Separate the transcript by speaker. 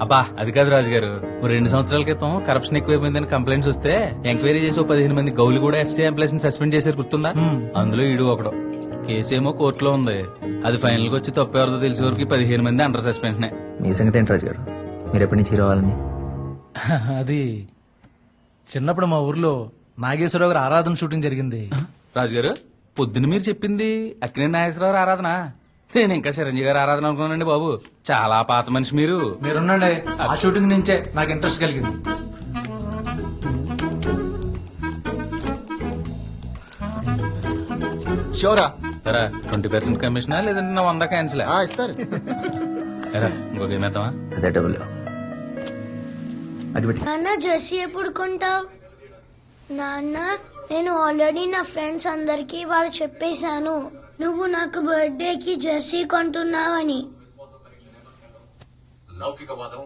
Speaker 1: అబ్బా అది కాదు రాజు గారు ఓ రెండు సంవత్సరాల క్రితం కరప్షన్ ఎక్కువైపోయిందని కంప్లైంట్స్ వస్తే ఎంక్వైరీ చేసి పదిహేను మంది గౌలు కూడా ఎఫ్సీ ఎంప్లాయీస్ని సస్పెండ్ చేశారు గుర్తుందా? అందులో ఈడు ఒకడు. కేసు ఏమో కోర్టులో ఉంది. అది ఫైనల్గా వచ్చి తప్పు ఎవరిదో తెలిసే వరకు పదిహేను మంది అండర్ సస్పెన్షన్
Speaker 2: మీ సంగతి ఏంటి రాజు గారు మీరు ఎప్పటి నుంచి హీరో అవ్వాలని?
Speaker 3: అది చిన్నప్పుడు మా ఊర్లో నాగేశ్వరరావు గారి ఆరాధన షూటింగ్ జరిగింది.
Speaker 1: రాజు గారు పొద్దున్న మీరు చెప్పింది అక్కినే నాగేశ్వరరావు ఆరాధన. నేను ఇంకా చిరంజీవి గారు ఆరాధన అనుకున్నానండి బాబు. చాలా పాత మనిషి మీరు.
Speaker 3: మీరున్నండి ఆ షూటింగ్ నుంచే నాకు ఇంట్రెస్ట్ కలిగింది.
Speaker 4: షోరా?
Speaker 1: ట్వంటీ పర్సెంట్ కమిషనా లేదంటే నా వంద క్యాన్సిల్?
Speaker 4: ఆ, ఇస్తారు.
Speaker 1: ఇంకో గేమ్ వేద్దామా?
Speaker 2: అదే పెట్టి.
Speaker 5: నాన్న జెర్సీ ఎప్పుడు కొంటావు? నాన్న నేను ఆల్రెడీ నా ఫ్రెండ్స్ అందరికి వాళ్ళు చెప్పేశాను. నువ్వు నాకు బర్త్డేకి జెర్సీ కొంటున్నావని.
Speaker 6: లౌకికవాదం